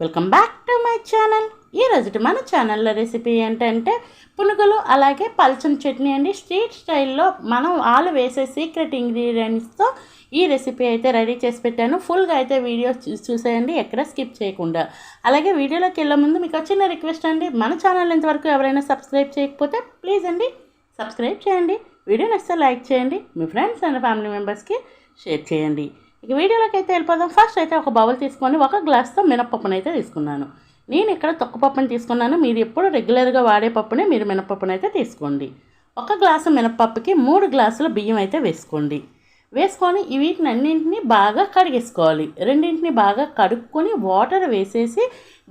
Welcome back to my channel ఈ మన ఛానల్లో రెసిపీ ఏంటంటే పునుగులు అలాగే పల్చని చట్నీ అండి. స్ట్రీట్ స్టైల్లో మనం ఆలు వేసే సీక్రెట్ ఇంగ్రీడియంట్స్తో ఈ రెసిపీ అయితే రెడీ చేసి పెట్టాను. ఫుల్గా అయితే వీడియో చూసేయండి. ఎక్కడ స్కిప్ చేయకుండా. అలాగే వీడియోలోకి వెళ్ళే ముందు మీకు చిన్న రిక్వెస్ట్ అండి. మన ఛానల్ ఇంతవరకు ఎవరైనా సబ్స్క్రైబ్ చేయకపోతే ప్లీజ్ అండి సబ్స్క్రైబ్ చేయండి. వీడియో నచ్చితే లైక్ చేయండి. మీ ఫ్రెండ్స్ అండ్ ఫ్యామిలీ మెంబర్స్కి షేర్ చేయండి. ఇక వీడియోలోకి అయితే వెళ్ళిపోదాం. ఫస్ట్ అయితే ఒక బౌల్ తీసుకొని ఒక గ్లాస్తో మినపప్పును అయితే తీసుకున్నాను. నేను ఇక్కడ తొక్కపప్పుని తీసుకున్నాను. మీరు ఎప్పుడు రెగ్యులర్గా వాడే పప్పునే మీరు మినపప్పును అయితే తీసుకోండి. ఒక గ్లాసు మినపప్పుకి మూడు గ్లాసుల బియ్యం అయితే వేసుకోండి. వేసుకొని వీటిని అన్నింటినీ బాగా కడిగేసుకోవాలి. రెండింటిని బాగా కడుక్కొని వాటర్ వేసేసి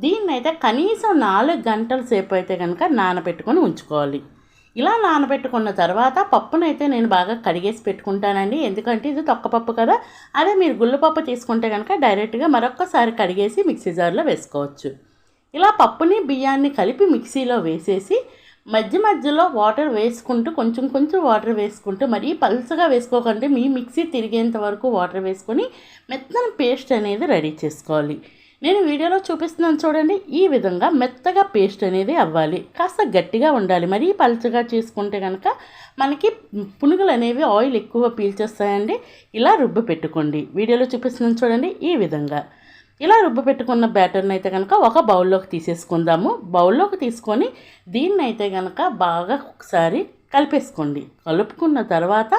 దీన్ని అయితే కనీసం నాలుగు గంటల సేపు అయితే కనుక నానబెట్టుకొని ఉంచుకోవాలి. ఇలా నానబెట్టుకున్న తర్వాత పప్పునైతే నేను బాగా కడిగేసి పెట్టుకుంటానండి. ఎందుకంటే ఇది తొక్కపప్పు కదా. అదే మీరు గుళ్ళపప్పు తీసుకుంటే కనుక డైరెక్ట్గా మరొక్కసారి కడిగేసి మిక్సీ జార్లో వేసుకోవచ్చు. ఇలా పప్పుని బియ్యాన్ని కలిపి మిక్సీలో వేసేసి మధ్య మధ్యలో వాటర్ వేసుకుంటూ కొంచెం కొంచెం వాటర్ వేసుకుంటూ మరీ పల్చగా వేసుకోకండి. మీ మిక్సీ తిరిగేంత వరకు వాటర్ వేసుకొని మెత్తన పేస్ట్ అనేది రెడీ చేసుకోవాలి. నేను వీడియోలో చూపిస్తున్నాను చూడండి ఈ విధంగా మెత్తగా పేస్ట్ అనేది అవ్వాలి. కాస్త గట్టిగా ఉండాలి. మరీ పలుచగా చేసుకుంటే కనుక మనకి పునుగులు అనేవి ఆయిల్ ఎక్కువ పీల్చేస్తాయండి. ఇలా రుబ్బు పెట్టుకోండి. వీడియోలో చూపిస్తున్నాను చూడండి ఈ విధంగా. ఇలా రుబ్బు పెట్టుకున్న బ్యాటర్ని అయితే కనుక ఒక బౌల్లోకి తీసేసుకుందాము. బౌల్లోకి తీసుకొని దీన్ని అయితే కనుక బాగా ఒకసారి కలిపేసుకోండి. కలుపుకున్న తర్వాత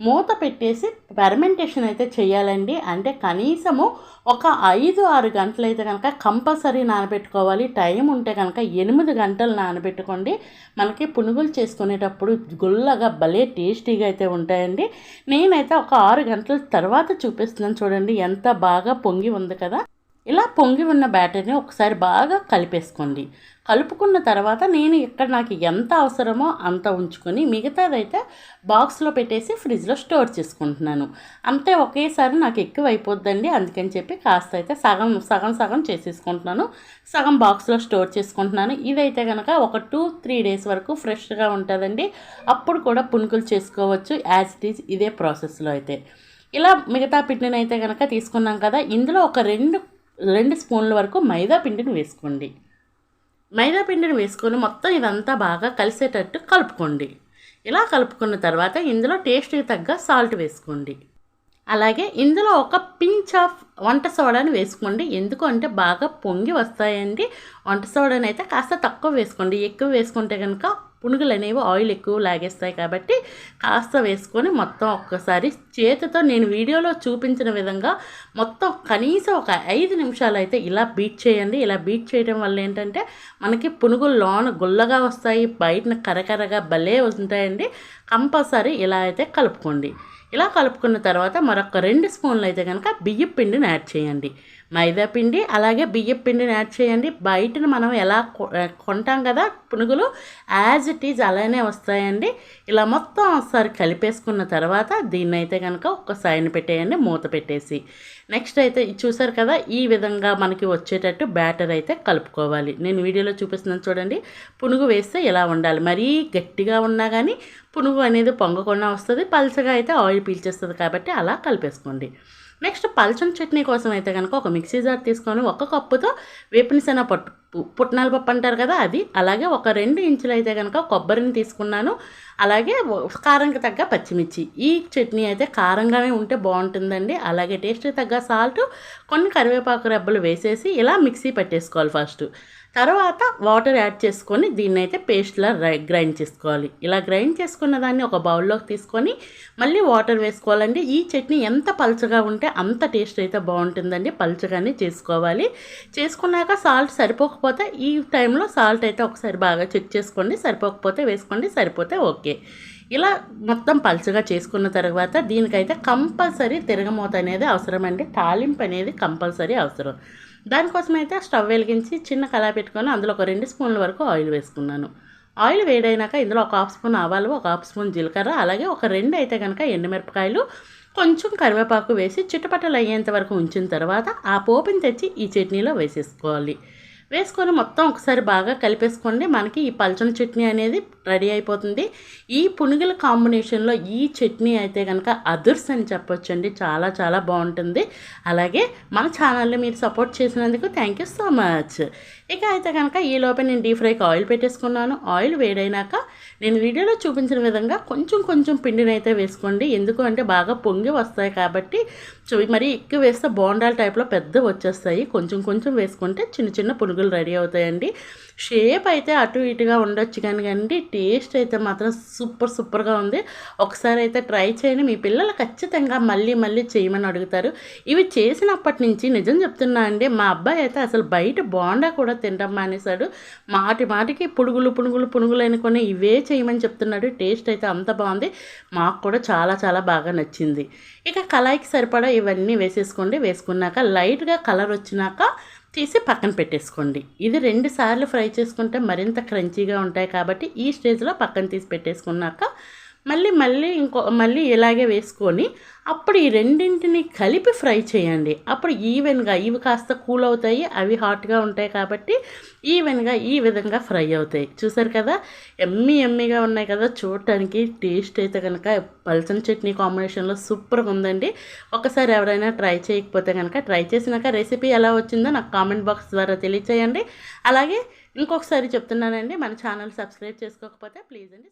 మూత పెట్టేసి ఫెర్మెంటేషన్ అయితే చేయాలండి. అంటే కనీసము ఒక ఐదు ఆరు గంటలు అయితే కనుక కంపల్సరీ నానబెట్టుకోవాలి. టైం ఉంటే కనుక ఎనిమిది గంటలు నానబెట్టుకోండి. మనకి పునుగులు చేసుకునేటప్పుడు గుల్లగా భలే టేస్టీగా అయితే ఉంటాయండి. నేనైతే ఒక ఆరు గంటల తర్వాత చూపిస్తున్నాను చూడండి ఎంత బాగా పొంగి ఉంది కదా. ఇలా పొంగి ఉన్న బ్యాటర్ని ఒకసారి బాగా కలిపేసుకోండి. కలుపుకున్న తర్వాత నేను ఇక్కడ నాకు ఎంత అవసరమో అంత ఉంచుకొని మిగతాదైతే బాక్స్లో పెట్టేసి ఫ్రిడ్జ్లో స్టోర్ చేసుకుంటున్నాను. అంతే ఒకేసారి నాకు ఎక్కువ అయిపోద్దండి అందుకని చెప్పి కాస్త అయితే సగం సగం సగం చేసేసుకుంటున్నాను. సగం బాక్స్లో స్టోర్ చేసుకుంటున్నాను. ఇదైతే కనుక ఒక టూ త్రీ డేస్ వరకు ఫ్రెష్గా ఉంటుందండి. అప్పుడు కూడా పునుకులు చేసుకోవచ్చు యాజ్ ఇట్ ఈజ్ ఇదే ప్రాసెస్లో అయితే. ఇలా మిగతా పిండిని అయితే కనుక తీసుకున్నాం కదా ఇందులో ఒక రెండు రెండు స్పూన్ల వరకు మైదా పిండిని వేసుకోండి. మైదా పిండిని వేసుకొని మొత్తం ఇదంతా బాగా కలిసేటట్టు కలుపుకోండి. ఇలా కలుపుకున్న తర్వాత ఇందులో టేస్ట్కి తగ్గ సాల్ట్ వేసుకోండి. అలాగే ఇందులో ఒక పించ్ ఆఫ్ వంట సోడాని వేసుకోండి. ఎందుకు అంటే బాగా పొంగి వస్తాయండి. వంట సోడాని అయితే కాస్త తక్కువ వేసుకోండి. ఎక్కువ వేసుకుంటే కనుక పునుగులు అనేవి ఆయిల్ ఎక్కువ లాగేస్తాయి కాబట్టి కాస్త వేసుకొని మొత్తం ఒక్కసారి చేతితో నేను వీడియోలో చూపించిన విధంగా మొత్తం కనీసం ఒక ఐదు నిమిషాలు అయితే ఇలా బీట్ చేయండి. ఇలా బీట్ చేయడం వల్ల ఏంటంటే మనకి పునుగులు లోన గుల్లగా వస్తాయి బయటన కరకరగా భలే ఉంటాయండి. కంపల్సరీ ఇలా అయితే కలుపుకోండి. ఇలా కలుపుకున్న తర్వాత మరొక రెండు స్పూన్లు అయితే కనుక బియ్యం పిండిని యాడ్ చేయండి. మైదా పిండి అలాగే బియ్యం పిండిని యాడ్ చేయండి. బయటను మనం ఎలా కొంటాం కదా పునుగులు యాజ్ ఇట్ ఈజ్ అలానే వస్తాయండి. ఇలా మొత్తం ఒకసారి కలిపేసుకున్న తర్వాత దీన్ని అయితే కనుక ఒక సైన్ పెట్టేయండి మూత పెట్టేసి. నెక్స్ట్ అయితే చూసారు కదా ఈ విధంగా మనకి వచ్చేటట్టు బ్యాటర్ అయితే కలుపుకోవాలి. నేను వీడియోలో చూపిస్తున్నాను చూడండి. పునుగు వేస్తే ఇలా ఉండాలి? మరీ గట్టిగా ఉన్నా కానీ పునుగు అనేది పొంగకుండా వస్తుంది పల్చగా అయితే ఆయిల్ పీల్చేస్తుంది కాబట్టి అలా కలిపేసుకోండి. నెక్స్ట్ పల్చని చట్నీ కోసం అయితే కనుక ఒక మిక్సీ జార్ తీసుకొని ఒక కప్పుతో వేపిన పట్టు పుట్నాల పప్పు అంటారు కదా అది. అలాగే ఒక రెండు ఇంచులు అయితే కనుక కొబ్బరిని తీసుకున్నాను. అలాగే కారంకి తగ్గ పచ్చిమిర్చి. ఈ చట్నీ అయితే కారంగానే ఉంటే బాగుంటుందండి. అలాగే టేస్ట్కి తగ్గ సాల్ట్ కొన్ని కరివేపాకు రెబ్బలు వేసేసి ఇలా మిక్సీ పెట్టేసుకోవాలి ఫస్ట్. తర్వాత వాటర్ యాడ్ చేసుకొని దీన్ని అయితే పేస్ట్లా గ్రైండ్ చేసుకోవాలి. ఇలా గ్రైండ్ చేసుకున్న దాన్ని ఒక బౌల్లోకి తీసుకొని మళ్ళీ వాటర్ వేసుకోవాలండి. ఈ చట్నీ ఎంత పలుచగా ఉంటే అంత టేస్ట్ అయితే బాగుంటుందండి. పలుచగానే చేసుకోవాలి. చేసుకున్నాక సాల్ట్ సరిపోకపోతే ఈ టైంలో సాల్ట్ అయితే ఒకసారి బాగా చెక్ చేసుకోండి సరిపోకపోతే వేసుకోండి సరిపోతే ఓకే. ఇలా మొత్తం పలుచగా చేసుకున్న తర్వాత దీనికైతే కంపల్సరీ తిరగమూత అనేది అవసరమండి తాలింపు అనేది కంపల్సరీ అవసరం. దానికోసమైతే స్టవ్ వెలిగించి చిన్న కళా పెట్టుకొని అందులో ఒక రెండు స్పూన్ల వరకు ఆయిల్ వేసుకున్నాను. ఆయిల్ వేడైనాక ఇందులో ఒక హాఫ్ స్పూన్ ఆవాలు ఒక హాఫ్ స్పూన్ జీలకర్ర అలాగే ఒక రెండు అయితే కనుక ఎండుమిరపకాయలు కొంచెం కరివేపాకు వేసి చుట్టుపట్టలు అయ్యేంత వరకు ఉంచిన తర్వాత ఆ పోపుని తెచ్చి ఈ చట్నీలో వేసేసుకోవాలి. వేసుకొని మొత్తం ఒకసారి బాగా కలిపేసుకోండి. మనకి ఈ పల్చని చట్నీ అనేది రెడీ అయిపోతుంది. ఈ పునుగుల కాంబినేషన్లో ఈ చట్నీ అయితే కనుక అదుర్స్ అని చెప్పొచ్చండి. చాలా చాలా బాగుంటుంది. అలాగే మన ఛానల్ని మీరు సపోర్ట్ చేసినందుకు థ్యాంక్ యూ సో మచ్. ఇక అయితే కనుక ఈ లోపే నేను డీప్ ఫ్రైకి ఆయిల్ పెట్టేసుకున్నాను. ఆయిల్ వేడైనాక నేను వీడియోలో చూపించిన విధంగా కొంచెం కొంచెం పిండిని అయితే వేసుకోండి. ఎందుకు అంటే బాగా పొంగి వస్తాయి కాబట్టి చూ మరి ఎక్కువ వేస్తే బోండాల టైప్లో పెద్ద వచ్చేస్తాయి. కొంచెం కొంచెం వేసుకుంటే చిన్న చిన్న పునుగులు రెడీ అవుతాయండి. షేప్ అయితే అటు ఇటుగా ఉండొచ్చు కానీ కానీ టేస్ట్ అయితే మాత్రం సూపర్ సూపర్గా ఉంది. ఒకసారి అయితే ట్రై చేయండి. మీ పిల్లలు ఖచ్చితంగా మళ్ళీ మళ్ళీ చేయమని అడుగుతారు. ఇవి చేసినప్పటి నుంచి నిజం చెప్తున్నా అండి మా అబ్బాయి అయితే అసలు బయట బోండా కూడా తినడం మానేశాడు. మాటి మాటికి పునుగులు పునుగులు పునుగులు అనుకొని ఇవే చేయమని చెప్తున్నాడు. టేస్ట్ అయితే అంత బాగుంది. మాకు కూడా చాలా చాలా బాగా నచ్చింది. ఇక కళాయికి సరిపడా ఇవన్నీ వేసేసుకోండి. వేసుకున్నాక లైట్గా కలర్ వచ్చినాక తీసి పక్కన పెట్టేసుకోండి. ఇది రెండు సార్లు ఫ్రై చేసుకుంటే మరింత క్రంచీగా ఉంటాయి కాబట్టి ఈ స్టేజ్లో పక్కన తీసి పెట్టేసుకున్నాక మళ్ళీ మళ్ళీ ఇంకో మళ్ళీ ఇలాగే వేసుకొని అప్పుడు ఈ రెండింటిని కలిపి ఫ్రై చేయండి. అప్పుడు ఈవెన్గా ఇవి కాస్త కూల్ అవుతాయి అవి హాట్గా ఉంటాయి కాబట్టి ఈవెన్గా ఈ విధంగా ఫ్రై అవుతాయి. చూసారు కదా? ఎమ్మి ఎమ్మిగా ఉన్నాయి కదా? చూడటానికి టేస్ట్ అయితే కనుక పల్సన్ చట్నీ కాంబినేషన్లో సూపర్గా ఉందండి. ఒకసారి ఎవరైనా ట్రై చేయకపోతే కనుక ట్రై చేసినాక రెసిపీ ఎలా వచ్చిందో నాకు కామెంట్ బాక్స్ ద్వారా తెలియచేయండి. అలాగే ఇంకొకసారి చెప్తున్నానండి మన ఛానల్ సబ్స్క్రైబ్ చేసుకోకపోతే ప్లీజ్ అండి